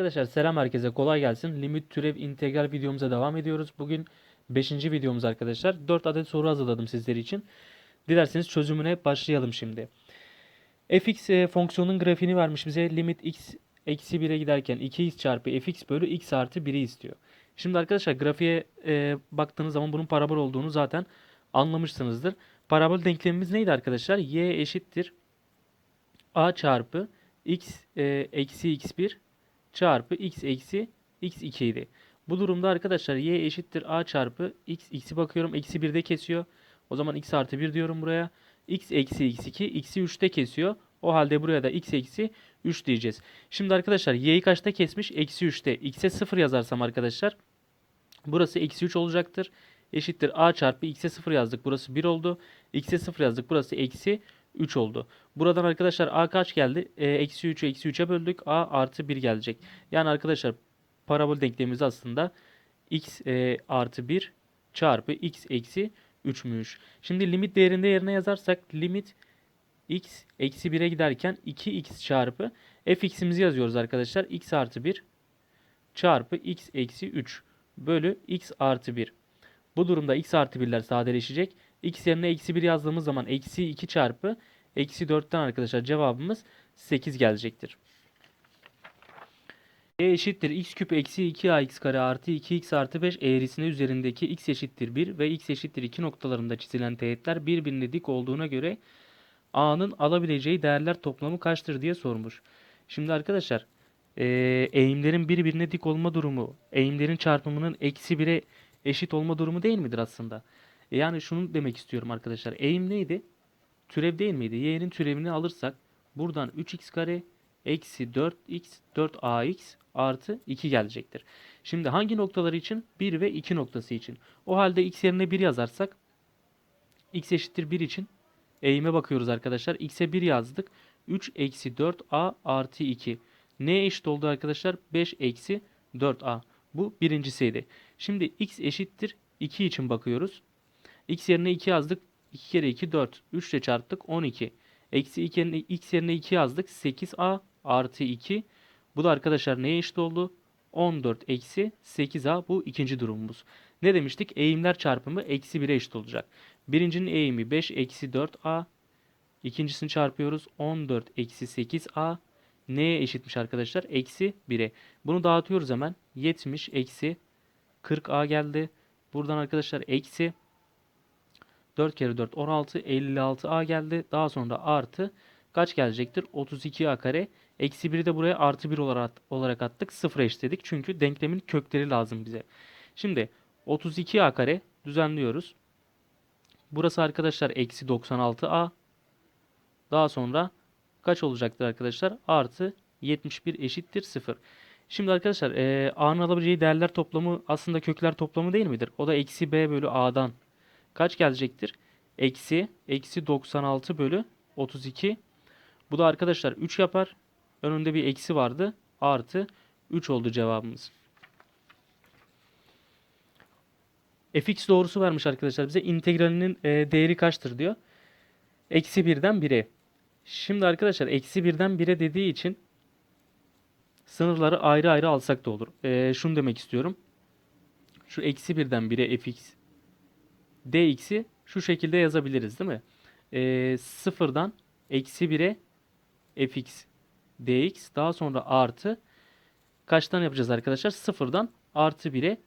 Arkadaşlar selam herkese kolay gelsin. Limit türev integral videomuza devam ediyoruz. Bugün 5. videomuz arkadaşlar. 4 adet soru hazırladım sizler için. Dilerseniz çözümüne başlayalım şimdi. fx e, fonksiyonun grafiğini vermiş bize. Limit x eksi 1'e giderken 2x çarpı fx bölü x artı 1'i istiyor. Şimdi arkadaşlar grafiğe e, baktığınız zaman bunun parabol olduğunu zaten anlamışsınızdır. Parabol denklemimiz neydi arkadaşlar? y eşittir a çarpı x e, eksi x1 çarpı x eksi x2 idi. Bu durumda arkadaşlar y eşittir a çarpı x x'i bakıyorum eksi 1'de kesiyor. O zaman x artı 1 diyorum buraya. x eksi x2 x'i 3'te kesiyor. O halde buraya da x eksi 3 diyeceğiz. Şimdi arkadaşlar y'yi kaçta kesmiş? Eksi 3'te. x'e 0 yazarsam arkadaşlar burası eksi 3 olacaktır. Eşittir a çarpı x'e 0 yazdık. Burası 1 oldu. x'e 0 yazdık. Burası eksi 3 oldu. Buradan arkadaşlar a kaç geldi? E, Eksi 3'ü eksi 3'e böldük. a artı 1 gelecek. Yani arkadaşlar parabol denklemimiz aslında x e, artı 1 çarpı x eksi 3'müş. Şimdi limit değerinde yerine yazarsak limit x eksi 1'e giderken 2x çarpı fx'imizi yazıyoruz arkadaşlar. x artı 1 çarpı x eksi 3 bölü x artı 1. Bu durumda x artı 1'ler sadeleşecek. X yerine eksi 1 yazdığımız zaman eksi 2 çarpı eksi 4'ten arkadaşlar cevabımız 8 gelecektir. e eşittir x küp eksi 2ax kare artı 2x artı 5 eğrisine üzerindeki x eşittir 1 ve x eşittir 2 noktalarında çizilen teğetler birbirine dik olduğuna göre a'nın alabileceği değerler toplamı kaçtır diye sormuş. Şimdi arkadaşlar e, eğimlerin birbirine dik olma durumu eğimlerin çarpımının eksi 1'e eşit olma durumu değil midir aslında? E, Yani şunu demek istiyorum arkadaşlar. Eğim neydi? Türev değil miydi? Y'nin türevini alırsak buradan 3x kare eksi 4x 4ax artı 2 gelecektir. Şimdi hangi noktalar için? 1 ve 2 noktası için. O halde x yerine 1 yazarsak x eşittir 1 için eğime bakıyoruz arkadaşlar. x'e 1 yazdık. 3 eksi 4a artı 2. Neye eşit oldu arkadaşlar? 5 eksi 4a. Bu birincisiydi. Şimdi x eşittir 2 için bakıyoruz. X yerine 2 yazdık. 2 kere 2 4. 3 ile çarptık 12. Eksi 2 yerine, x yerine 2 yazdık. 8a artı 2. Bu da arkadaşlar neye eşit oldu? 14 eksi 8a bu ikinci durumumuz. Ne demiştik? Eğimler çarpımı eksi 1'e eşit olacak. Birincinin eğimi 5 eksi 4a. İkincisini çarpıyoruz. 14 eksi 8a. Neye eşitmiş arkadaşlar? Eksi 1'e. Bunu dağıtıyoruz hemen. 70 eksi 40a geldi. Buradan arkadaşlar eksi 4 kere 4 16 56a geldi. Daha sonra artı kaç gelecektir? 32a kare. Eksi 1'i de buraya artı 1 olarak, attık. Sıfıra eşitledik. Çünkü denklemin kökleri lazım bize. Şimdi 32a kare düzenliyoruz. Burası arkadaşlar eksi 96a. Daha sonra kaç olacaktır arkadaşlar? Artı 71 eşittir 0. Şimdi arkadaşlar e, a'nın alabileceği değerler toplamı aslında kökler toplamı değil midir? O da eksi b bölü a'dan kaç gelecektir? Eksi, eksi 96 bölü 32. Bu da arkadaşlar 3 yapar. Önünde bir eksi vardı. Artı 3 oldu cevabımız. fx doğrusu vermiş arkadaşlar bize. integralinin e, değeri kaçtır diyor. Eksi 1'den 1'e. Şimdi arkadaşlar eksi 1'den 1'e dediği için sınırları ayrı ayrı alsak da olur. E, şunu demek istiyorum. Şu eksi 1'den 1'e fx dx'i şu şekilde yazabiliriz değil mi? E, sıfırdan eksi 1'e fx dx daha sonra artı kaçtan yapacağız arkadaşlar? Sıfırdan artı 1'e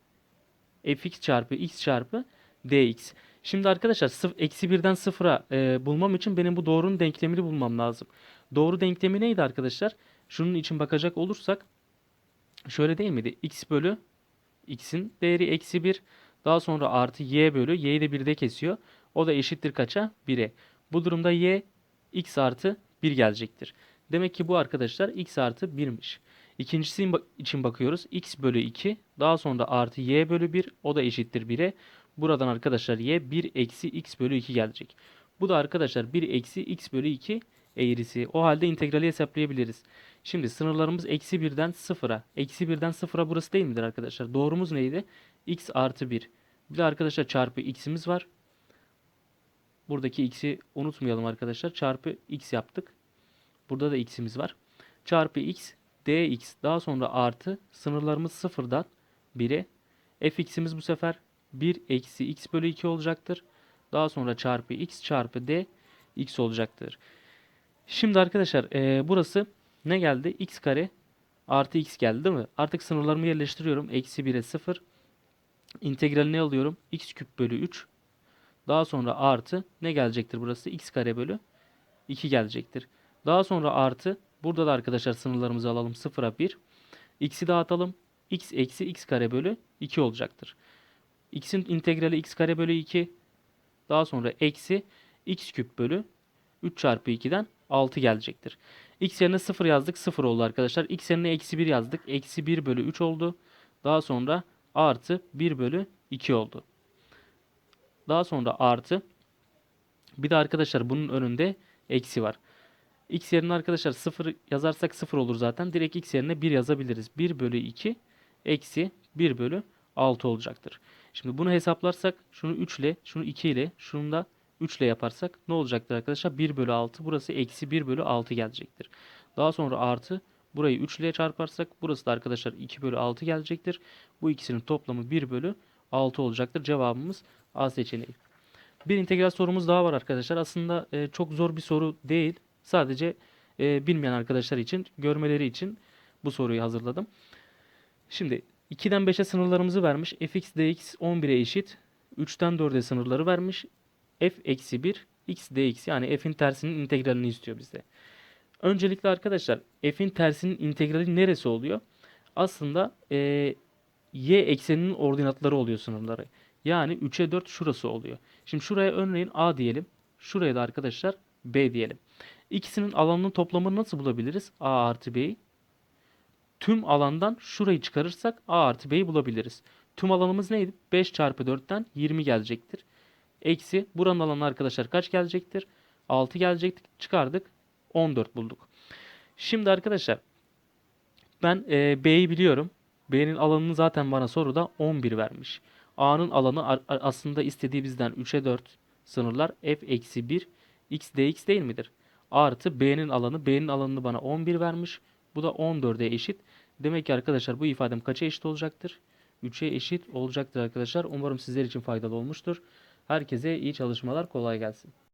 fx çarpı x çarpı dx. Şimdi arkadaşlar sıf- eksi 1'den sıfıra e, bulmam için benim bu doğrunun denklemini bulmam lazım. Doğru denklemi neydi arkadaşlar? Şunun için bakacak olursak şöyle değil miydi? x bölü x'in değeri eksi 1 daha sonra artı y bölü y'yi de 1'de kesiyor. O da eşittir kaça? 1'e. Bu durumda y x artı 1 gelecektir. Demek ki bu arkadaşlar x artı 1'miş. İkincisi için bakıyoruz. x bölü 2 daha sonra artı y bölü 1 o da eşittir 1'e. Buradan arkadaşlar y 1 eksi x bölü 2 gelecek. Bu da arkadaşlar 1 eksi x bölü 2 eğrisi. O halde integrali hesaplayabiliriz. Şimdi sınırlarımız eksi 1'den 0'a. Eksi 1'den 0'a burası değil midir arkadaşlar? Doğrumuz neydi? x artı 1. Bir de arkadaşlar çarpı x'imiz var. Buradaki x'i unutmayalım arkadaşlar. Çarpı x yaptık. Burada da x'imiz var. Çarpı x dx daha sonra artı sınırlarımız sıfırdan 1'e fx'imiz bu sefer 1 eksi x bölü 2 olacaktır. Daha sonra çarpı x çarpı d x olacaktır. Şimdi arkadaşlar e, burası ne geldi? x kare artı x geldi değil mi? Artık sınırlarımı yerleştiriyorum. Eksi 1'e 0. İntegralini alıyorum. x küp bölü 3. Daha sonra artı ne gelecektir burası? x kare bölü 2 gelecektir. Daha sonra artı burada da arkadaşlar sınırlarımızı alalım 0'a 1. X'i dağıtalım. x eksi x kare bölü 2 olacaktır. x'in integrali x kare bölü 2. Daha sonra eksi x küp bölü 3 çarpı 2'den 6 gelecektir. X yerine 0 yazdık 0 oldu arkadaşlar. X yerine eksi 1 yazdık. Eksi 1 bölü 3 oldu. Daha sonra artı 1 bölü 2 oldu. Daha sonra artı bir de arkadaşlar bunun önünde eksi var. X yerine arkadaşlar 0 yazarsak 0 olur zaten. Direkt x yerine 1 yazabiliriz. 1 bölü 2 eksi 1 bölü 6 olacaktır. Şimdi bunu hesaplarsak şunu 3 ile şunu 2 ile şunu da 3 ile yaparsak ne olacaktır arkadaşlar? 1 bölü 6 burası eksi 1 bölü 6 gelecektir. Daha sonra artı burayı 3 ile çarparsak burası da arkadaşlar 2 bölü 6 gelecektir. Bu ikisinin toplamı 1 bölü 6 olacaktır. Cevabımız A seçeneği. Bir integral sorumuz daha var arkadaşlar. Aslında e, çok zor bir soru değil. Sadece e, bilmeyen arkadaşlar için, görmeleri için bu soruyu hazırladım. Şimdi 2'den 5'e sınırlarımızı vermiş. fx dx 11'e eşit. 3'ten 4'e sınırları vermiş. F eksi 1 x dx yani f'in tersinin integralini istiyor bize. Öncelikle arkadaşlar f'in tersinin integrali neresi oluyor? Aslında e, y ekseninin ordinatları oluyor sınırları. Yani 3'e 4 şurası oluyor. Şimdi şuraya örneğin a diyelim. Şuraya da arkadaşlar b diyelim. İkisinin alanının toplamını nasıl bulabiliriz? a artı b'yi. Tüm alandan şurayı çıkarırsak a artı b'yi bulabiliriz. Tüm alanımız neydi? 5 çarpı 4'ten 20 gelecektir. Eksi buranın alanı arkadaşlar kaç gelecektir? 6 gelecektir. Çıkardık. 14 bulduk. Şimdi arkadaşlar ben e, B'yi biliyorum. B'nin alanını zaten bana soruda 11 vermiş. A'nın alanı aslında istediği bizden 3'e 4 sınırlar f eksi 1 x dx değil midir? Artı B'nin alanı B'nin alanını bana 11 vermiş. Bu da 14'e eşit. Demek ki arkadaşlar bu ifadem kaça eşit olacaktır? 3'e eşit olacaktır arkadaşlar. Umarım sizler için faydalı olmuştur. Herkese iyi çalışmalar, kolay gelsin.